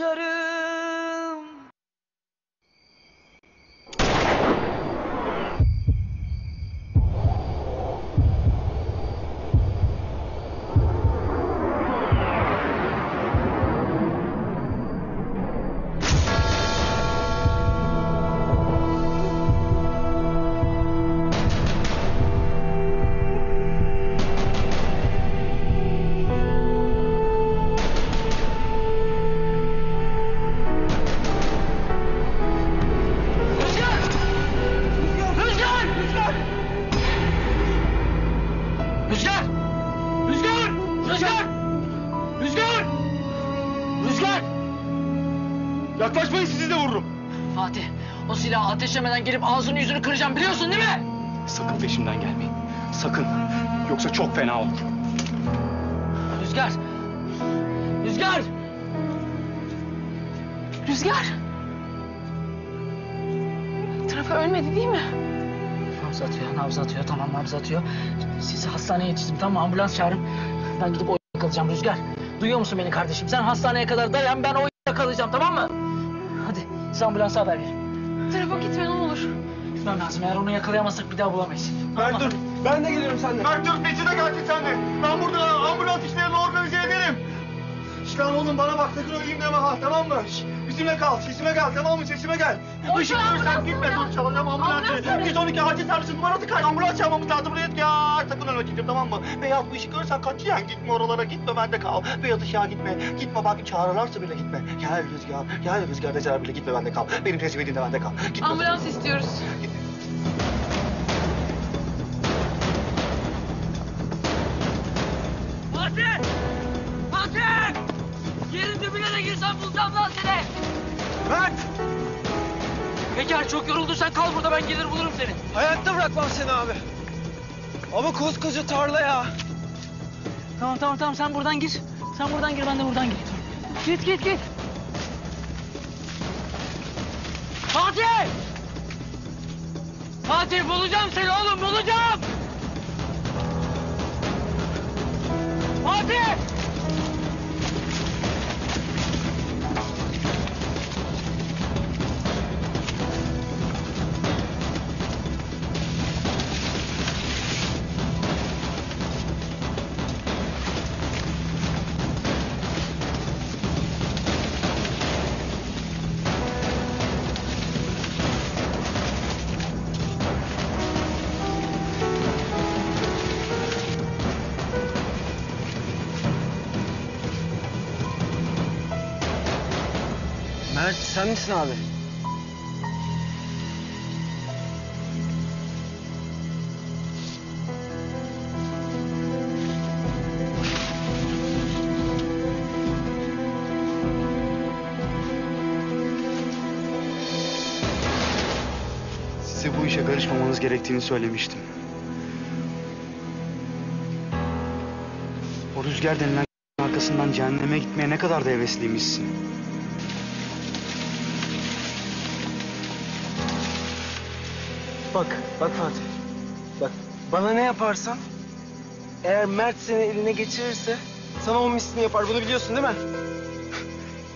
Başları silahı ateşlemeden gelip ağzını yüzünü kıracağım biliyorsun değil mi? Sakın peşimden gelmeyin. Sakın. Yoksa çok fena olur. Rüzgar! Rüzgar! Rüzgar! Trafa ölmedi değil mi? Nabız atıyor, nabız atıyor. Tamam nabız atıyor. Sizi hastaneye yetiştim tamam mı? Ambulans çağırın. Ben gidip o kalacağım Rüzgar. Duyuyor musun beni kardeşim? Sen hastaneye kadar dayan ben o kalacağım tamam mı? Hadi siz ambulansa haber verin. Tarafa gitme ne olur. Gitmem lazım. Eğer onu yakalayamazsak bir daha bulamayız. Tamam mı? Ben de geliyorum seninle. Mert dur peşine gelsin sen de. Ben burada ambulans işlerini organize ederim. Şş lan oğlum bana bak sakın öleyim deme ha tamam mı? Şş, bizimle kal sesime gel tamam mı sesime gel. Işık görürsen gitme dur çalacağım Ambulans ambulansı. nerede? 112 acil servisi numarası kay ambulans çağırmamız lazım buraya ya. Sakın ölme çocuğum tamam mı? Beyaz bu ışık görürsen katiyen gitme oralara gitme bende kal. Beyaz ışığa gitme. Gitme bak çağırırlarsa bile gitme. Gel Rüzgar gel Rüzgar deseler bile gitme bende kal. Benim teslim edin de bende kal. Gitme. Ambulans istiyoruz. Fatih! Fatih! Yerin dibine de girsen bulacağım lan seni. Mert! Peker çok yorulduysan kal burada ben gelir bulurum seni. Hayatta bırakmam seni abi. Ama koskoca tarla ya. Tamam tamam tamam sen buradan gir. Sen buradan gir ben de buradan gireyim. Git git git. Fatih! Fatih bulacağım seni oğlum bulacağım. Fatih! Mert sen misin abi? Size bu işe karışmamanız gerektiğini söylemiştim. O rüzgar denilen arkasından cehenneme gitmeye ne kadar da hevesliymişsin. Bak, bak Fatih. Bak, bana ne yaparsan eğer Mert seni eline geçirirse sana o mislini yapar. Bunu biliyorsun değil mi?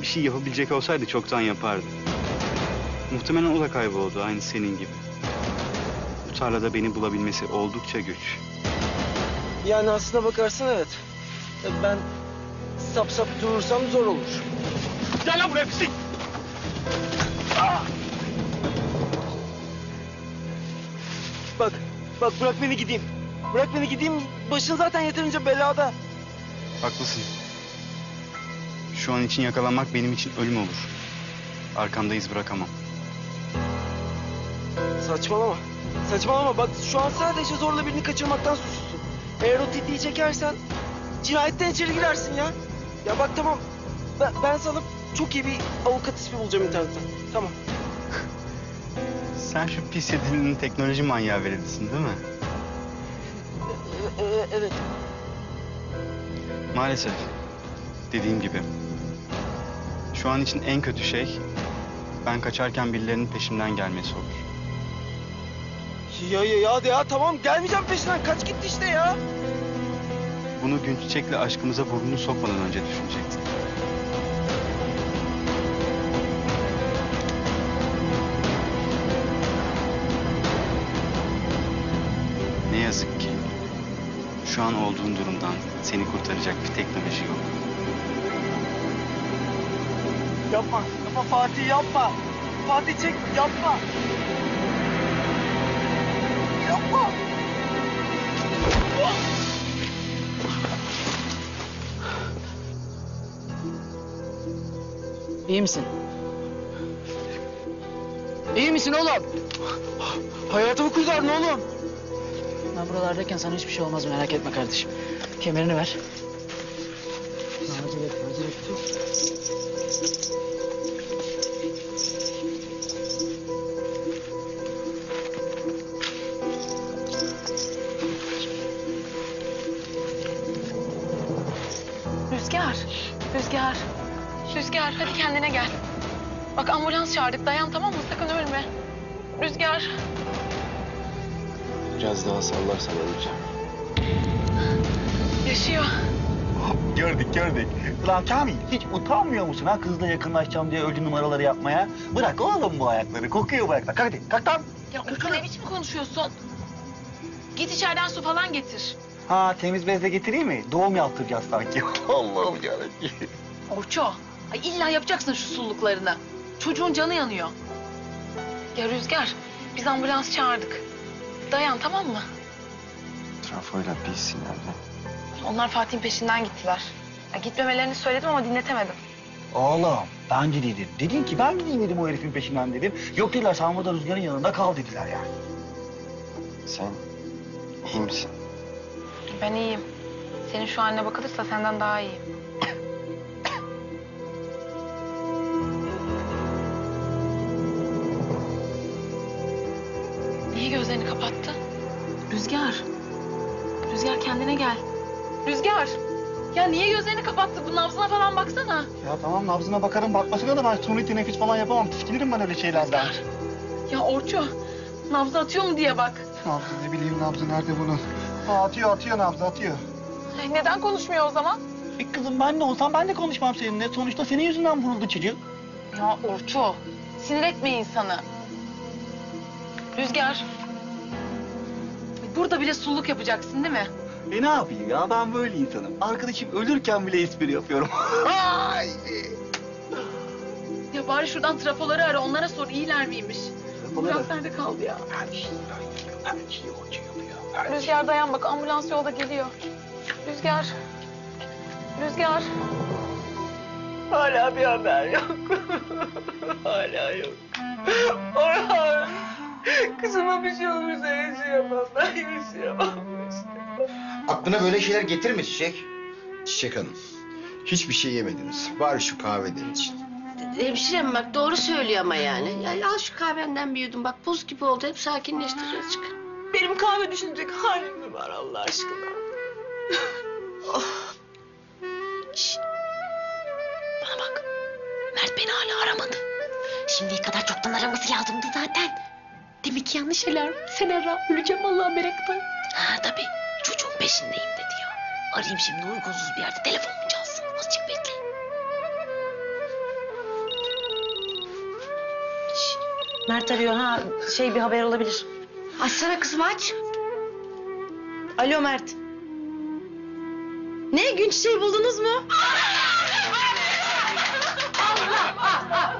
Bir şey yapabilecek olsaydı çoktan yapardı. Muhtemelen o da kayboldu aynı senin gibi. Bu tarlada beni bulabilmesi oldukça güç. Yani aslına bakarsan evet. Tabii Ben sap sap durursam zor olur. Gel lan buraya pislik! Bak, bak bırak beni gideyim. Bırak beni gideyim. Başın zaten yeterince belada. Haklısın. Şu an için yakalanmak benim için ölüm olur. Arkamda iz bırakamam. Saçmalama. Saçmalama. Bak şu an sadece zorla birini kaçırmaktan suçlusun. Eğer o tetiği çekersen cinayetten içeri girersin ya. Ya bak tamam. Ben, ben sana çok iyi bir avukat ismi bulacağım internetten. Tamam. Sen şu pis yedilinin teknoloji manyağı verildisin değil mi? E- e- evet. Maalesef. Dediğim gibi. Şu an için en kötü şey ben kaçarken birilerinin peşimden gelmesi olur. Ya ya ya ya tamam gelmeyeceğim peşinden. Kaç gitti işte ya. Bunu gün çiçekle aşkımıza burnunu sokmadan önce düşünecektin. Şu an olduğun durumdan seni kurtaracak bir teknoloji yok. Yapma. Yapma Fatih yapma. Fatih çek yapma. Yapma. İyi misin? İyi misin oğlum? Hayatımı kurtardın oğlum. Buralardayken sana hiçbir şey olmaz merak etme kardeşim. Kemerini ver. Acele etme, acele etme. Rüzgar, Rüzgar. Rüzgar hadi kendine gel. Bak ambulans çağırdık dayan tamam mı sakın ölme. Rüzgar. Biraz daha sallarsan öleceğim. Yaşıyor. Gördük gördük. Ulan Kamil hiç utanmıyor musun ha kızla yakınlaşacağım diye ölü numaraları yapmaya? Bırak oğlum bu ayakları. Kokuyor bu ayaklar. Kalk hadi. Kalk lan. Ya Urkan ne biçim konuşuyorsun? Git içeriden su falan getir. Ha temiz bezle getireyim mi? Doğum yaptıracağız sanki. Allah'ım yarabbim. Orço. Ay illa yapacaksın şu sulluklarını. Çocuğun canı yanıyor. Ya Rüzgar biz ambulans çağırdık. Dayan tamam mı? Trafoyla bir sinyalde. Onlar Fatih'in peşinden gittiler. Ya gitmemelerini söyledim ama dinletemedim. Oğlum bence dedim. Dedin ki ben gideyim dedim o herifin peşinden dedim. Yok dediler sen burada rüzgarın yanında kal dediler yani. Sen iyi misin? Ben iyiyim. Senin şu haline bakılırsa senden daha iyiyim. Gözlerini kapattı? Rüzgar. Rüzgar kendine gel. Rüzgar. Ya niye gözlerini kapattı? Bu nabzına falan baksana. Ya tamam nabzına bakarım bakmasına da ben suni teneffüs falan yapamam. Tiskinirim ben öyle şeylerden. Rüzgar. Ya Orço. Nabzı atıyor mu diye bak. Nabzı ne bileyim nabzı nerede bunun? Ha, atıyor atıyor nabzı atıyor. Ay, neden konuşmuyor o zaman? Bir kızım ben de olsam ben de konuşmam seninle. Sonuçta senin yüzünden vuruldu çocuk. Ya Orço. Sinir etme insanı. Rüzgar. Burada bile sulluk yapacaksın değil mi? E ne yapayım ya ben böyle insanım. Arkadaşım ölürken bile espri yapıyorum. Ay! Ya bari şuradan trafoları ara onlara sor iyiler miymiş? Ambulans nerede kaldı ya? Her şey, her şey hoca yapıyor. Her şey. Rüzgar dayan bak ambulans yolda geliyor. Rüzgar. Rüzgar. Hala bir haber yok. Hala yok. Orhan. Kızıma bir şey olursa yaşayamam. Ben yaşayamam. Aklına böyle şeyler getirme Çiçek. Çiçek Hanım, hiçbir şey yemediniz. Var şu kahveden için. Hemşirem bak doğru söylüyor ama yani. Ya al şu kahvenden bir yudum bak buz gibi oldu hep sakinleştir azıcık. Benim kahve düşünecek halim mi var Allah aşkına? Şşt. Bana bak. Mert beni hala aramadı. Şimdiye kadar çoktan araması lazımdı zaten. Demek ki yanlış alarm. Sen ara. Öleceğim Allah meraktan. Ha tabii. Çocuğun peşindeyim dedi ya. Arayayım şimdi uygunsuz bir yerde telefon mu çalsın? Azıcık bekle. Şşt. Mert arıyor ha şey bir haber olabilir. Açsana kızım aç. Alo Mert. Ne gün çiçeği buldunuz mu?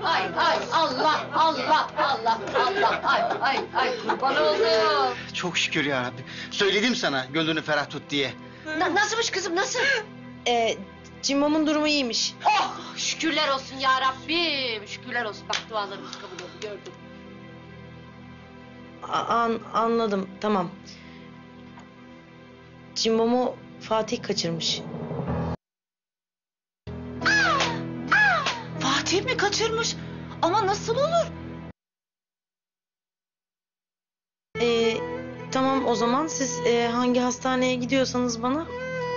Ay ay Allah Allah Allah Allah ay ay ay kurban oldum. Çok şükür ya Rabbi. Söyledim sana gönlünü ferah tut diye. Na- nasılmış kızım nasıl? Ee, Cimbom'un durumu iyiymiş. Oh şükürler olsun ya Rabbim. Şükürler olsun. Bak dualarımız kabul oldu gördüm. A- an, anladım tamam. Cimbom'u Fatih kaçırmış. Fatih mi kaçırmış? Ama nasıl olur? Ee, tamam o zaman siz e, hangi hastaneye gidiyorsanız bana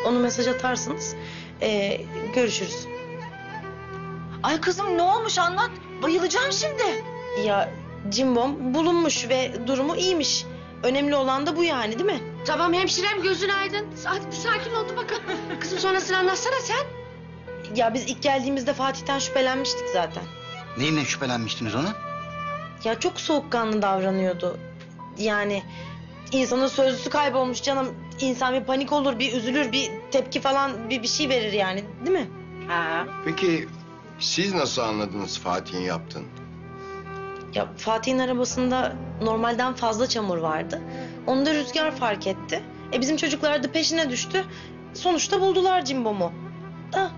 onu mesaj atarsınız. Ee, görüşürüz. Ay kızım ne olmuş anlat. Bayılacağım şimdi. Ya Cimbom bulunmuş ve durumu iyiymiş. Önemli olan da bu yani değil mi? Tamam hemşirem gözün aydın. Hadi bir sakin oldu bakalım. Kızım sonrasını anlatsana sen. Ya biz ilk geldiğimizde Fatih'ten şüphelenmiştik zaten. Neyinden şüphelenmiştiniz ona? Ya çok soğukkanlı davranıyordu. Yani insanın sözlüsü kaybolmuş canım. İnsan bir panik olur, bir üzülür, bir tepki falan bir, bir şey verir yani değil mi? Ha. Peki siz nasıl anladınız Fatih'in yaptığını? Ya Fatih'in arabasında normalden fazla çamur vardı. Onu da Rüzgar fark etti. E bizim çocuklar da peşine düştü. Sonuçta buldular Cimbom'u. Da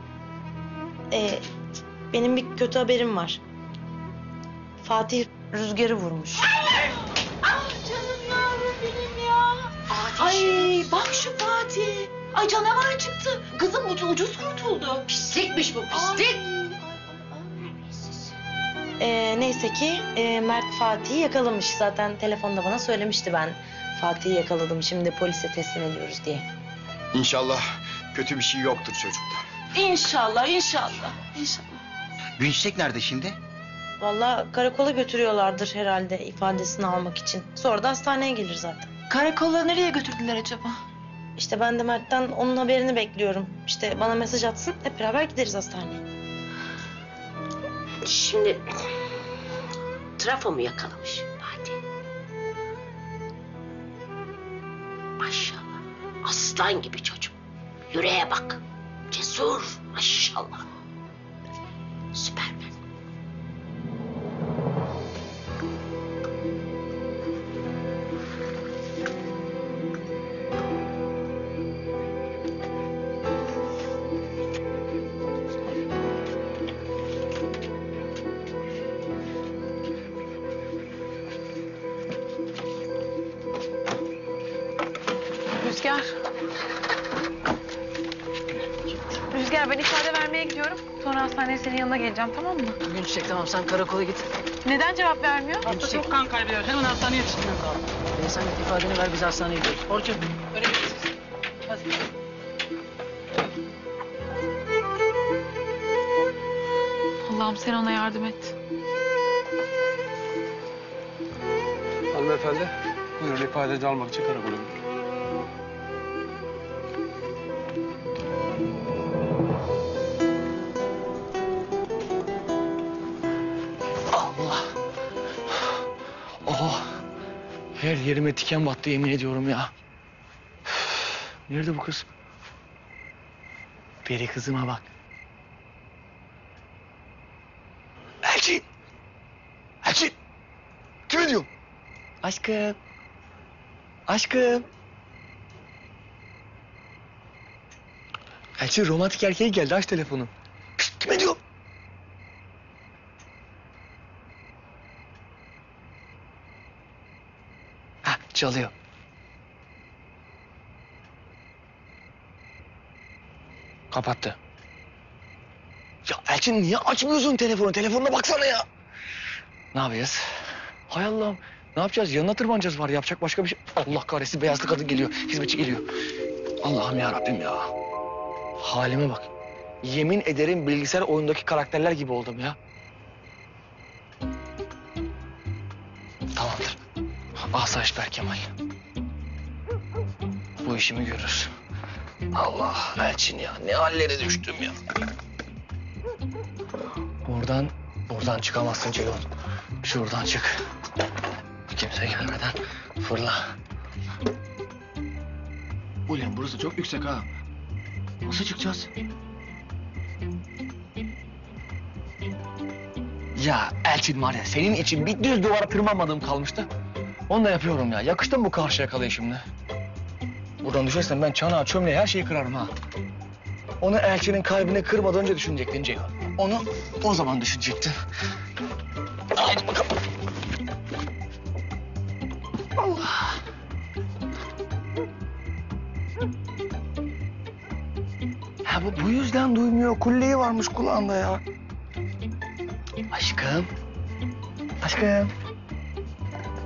e, benim bir kötü haberim var. Fatih Rüzgar'ı vurmuş. Canım yavrum benim ya. Ay bak şu Fatih. Ay canavar çıktı. Kızım ucu ucuz kurtuldu. Pislikmiş bu pislik. E, neyse ki e, Mert Fatih'i yakalamış. Zaten telefonda bana söylemişti ben. Fatih'i yakaladım şimdi polise teslim ediyoruz diye. İnşallah kötü bir şey yoktur çocuklar. İnşallah inşallah. İnşallah. Günçiçek nerede şimdi? Vallahi karakola götürüyorlardır herhalde ifadesini almak için. Sonra da hastaneye gelir zaten. Karakola nereye götürdüler acaba? İşte ben de Mert'ten onun haberini bekliyorum. İşte bana mesaj atsın hep beraber gideriz hastaneye. Şimdi trafo mu yakalamış Fatih? Maşallah. Aslan gibi çocuk. Yüreğe bak. Cesur. Maşallah. Süpermen. Rüzgar. Rüzgar ben ifade vermeye gidiyorum. Sonra hastaneye senin yanına geleceğim tamam mı? Gün çiçek tamam sen karakola git. Neden cevap vermiyor? Hasta çok kan kaybediyor. Hemen hastaneye yetiştirmem lazım. Ee, sen git ifadeni ver biz hastaneye gidiyoruz. Orçun öyle gidin siz. Hadi. Allah'ım sen ona yardım et. Hanımefendi, buyurun ifadenizi almak için karakola gidiyoruz. Her yerime tiken battı yemin ediyorum ya. Nerede bu kız? Peri kızıma bak. Elçin! Elçin! Kime diyorum? Aşkım. Aşkım. Elçin romantik erkeği geldi aç telefonu. Şşt, kime diyorum? Ha çalıyor. Kapattı. Ya Elçin niye açmıyorsun telefonu? Telefonuna baksana ya. Ne yapacağız? Hay Allah'ım. Ne yapacağız? Yanına tırmanacağız var. Yapacak başka bir şey. Allah kahretsin beyazlı kadın geliyor. Hizmetçi geliyor. Allah'ım ya Rabbim ya. Halime bak. Yemin ederim bilgisayar oyundaki karakterler gibi oldum ya. Asayiş Berkemal. Bu işimi görür. Allah Elçin ya ne hallere düştüm ya. Buradan, buradan çıkamazsın Ceyhun. Şuradan çık. Kimse gelmeden fırla. Ulan burası çok yüksek ha. Nasıl çıkacağız? Ya Elçin var ya senin için bir düz duvara tırmanmadığım kalmıştı. Onu da yapıyorum ya. Yakıştım bu karşı yakalayı şimdi. Buradan düşersen ben çanağı çömleği her şeyi kırarım ha. Onu Elçin'in kalbini kırmadan önce düşünecektin Ceyhun. Onu o zaman düşünecektin. Haydi bakalım. Allah. Ha bu, bu yüzden duymuyor. Kulleyi varmış kulağında ya. Aşkım. Aşkım.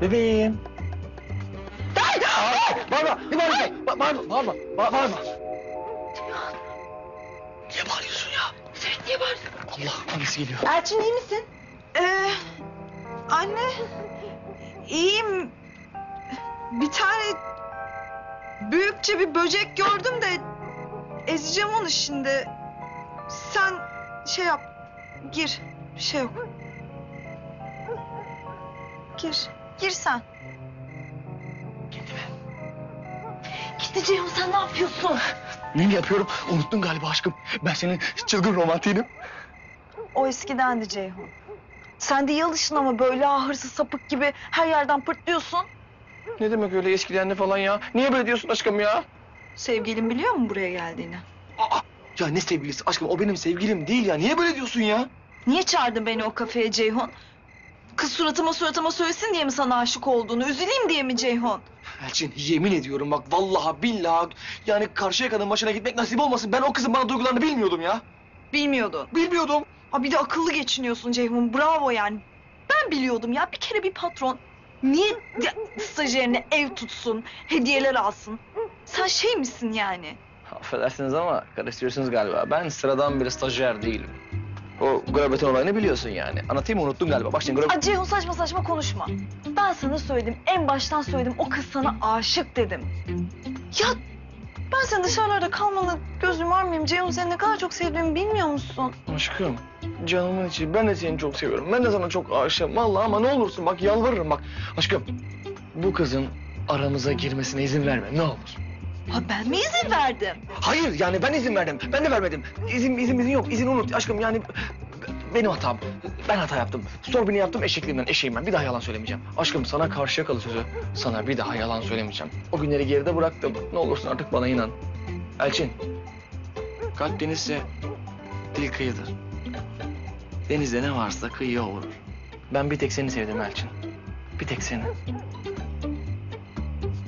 Bebeğim. Ay! Bağırma! Ne bağırıyorsun? Ba- Bağırma, bağırma, ba- bağırma. Niye bağırıyorsun ya? Sen niye bağırdın? Allah, annesi geliyor. Elçin iyi misin? Ee, anne, iyiyim. Bir tane büyükçe bir böcek gördüm de ezeceğim onu şimdi. Sen şey yap, gir. Bir şey yok. Gir, gir sen. Kendime. İşte Ceyhun sen ne yapıyorsun? Ne mi yapıyorum? Unuttun galiba aşkım. Ben senin çılgın romantiğinim. O eskidendi Ceyhun. Sen de yalışın ama böyle ah, hırsız sapık gibi her yerden pırtlıyorsun. Ne demek öyle eskilendi falan ya? Niye böyle diyorsun aşkım ya? Sevgilin biliyor mu buraya geldiğini? Aa, ya ne sevgilisi aşkım o benim sevgilim değil ya. Niye böyle diyorsun ya? Niye çağırdın beni o kafeye Ceyhun? Kız suratıma suratıma söylesin diye mi sana aşık olduğunu? Üzüleyim diye mi Ceyhun? Elçin yemin ediyorum bak vallahi billahi yani karşıya kadın başına gitmek nasip olmasın. Ben o kızın bana duygularını bilmiyordum ya. Bilmiyordun. Bilmiyordum. Ha bir de akıllı geçiniyorsun Ceyhun. Bravo yani. Ben biliyordum ya. Bir kere bir patron niye ya, stajyerine ev tutsun, hediyeler alsın? Sen şey misin yani? Affedersiniz ama karıştırıyorsunuz galiba. Ben sıradan bir stajyer değilim. O graviton olayını biliyorsun yani. Anlatayım mı unuttun galiba. Bak şimdi Aa, Ceyhun saçma saçma konuşma. Ben sana söyledim. En baştan söyledim. O kız sana aşık dedim. Ya ben senin dışarılarda kalmanı gözüm varmayayım. Ceyhun seni ne kadar çok sevdiğimi bilmiyor musun? Aşkım canımın içi ben de seni çok seviyorum. Ben de sana çok aşığım vallahi ama ne olursun bak yalvarırım bak. Aşkım bu kızın aramıza girmesine izin verme ne olur. Ha ben mi izin verdim? Hayır yani ben izin verdim. Ben de vermedim. İzin izin izin yok. İzin unut aşkım yani benim hatam. Ben hata yaptım. Sorbini yaptım eşekliğimden eşeğim ben. Bir daha yalan söylemeyeceğim. Aşkım sana karşı yakalı sözü. Sana bir daha yalan söylemeyeceğim. O günleri geride bıraktım. Ne olursun artık bana inan. Elçin. Kalp denizse dil kıyıdır. Denizde ne varsa kıyıya vurur. Ben bir tek seni sevdim Elçin. Bir tek seni.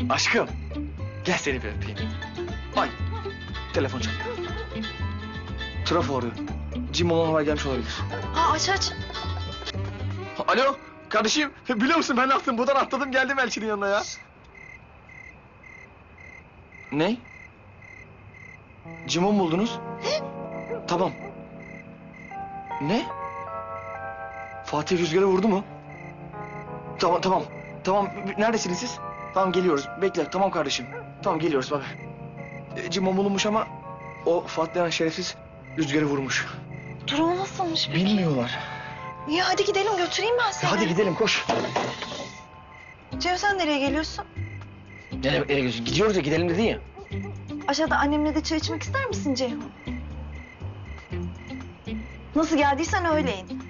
Aşkım. Gel seni bir öpeyim. Ay. Telefon çalıyor. Trafo arıyor. Jim olan havaya gelmiş olabilir. Ha aç aç. Alo. Kardeşim biliyor musun ben ne yaptım? Buradan atladım geldim Elçin'in yanına ya. Ne? Cimon buldunuz? tamam. Ne? Fatih Rüzgar'ı vurdu mu? Tamam tamam. Tamam neredesiniz siz? Tamam geliyoruz. Bekle tamam kardeşim. Tamam geliyoruz bak. E, bulunmuş ama o Fatih denen şerefsiz Rüzgar'ı vurmuş. Durumu nasılmış peki? Bilmiyorlar. İyi hadi gidelim götüreyim ben seni. Ya hadi gidelim koş. Ceyhun sen nereye geliyorsun? Nereye, nereye gidiyorsun? Gidiyoruz ya gidelim dedin ya. Aşağıda annemle de çay içmek ister misin Ceyhun? Nasıl geldiysen öyle in.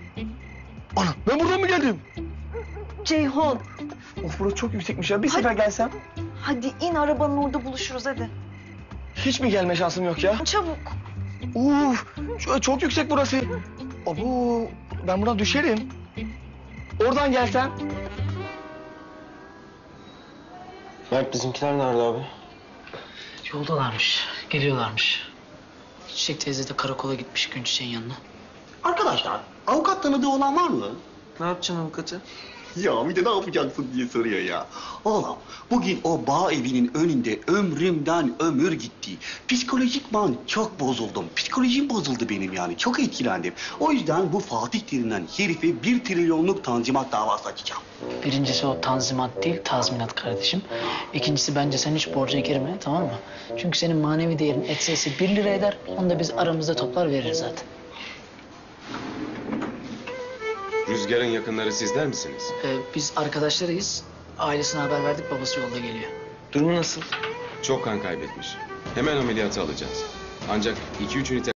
Ana ben buradan mı geldim? Ceyhun Of burası çok yüksekmiş ya. Bir Hadi. sefer gelsem. Hadi in arabanın orada buluşuruz hadi. Hiç mi gelme şansım yok ya? Çabuk. Uf çok yüksek burası. Abo ben buradan düşerim. Oradan gelsem. Mert bizimkiler nerede abi? Yoldalarmış. Geliyorlarmış. Çiçek teyze de karakola gitmiş gün yanına. Arkadaşlar avukat tanıdığı olan var mı? Ne yapacaksın avukatı? Ya bir de ne yapacaksın diye soruyor ya. Oğlum bugün o bağ evinin önünde ömrümden ömür gitti. Psikolojikman çok bozuldum. Psikolojim bozuldu benim yani. Çok etkilendim. O yüzden bu Fatih denilen herife bir trilyonluk tanzimat davası açacağım. Birincisi o tanzimat değil, tazminat kardeşim. İkincisi bence sen hiç borca girme, tamam mı? Çünkü senin manevi değerin etsesi bir lira eder, onu da biz aramızda toplar veririz zaten. Rüzgar'ın yakınları sizler misiniz? Ee, biz arkadaşlarıyız. Ailesine haber verdik, babası yolda geliyor. Durumu nasıl? Çok kan kaybetmiş. Hemen ameliyatı alacağız. Ancak 2-3 ünite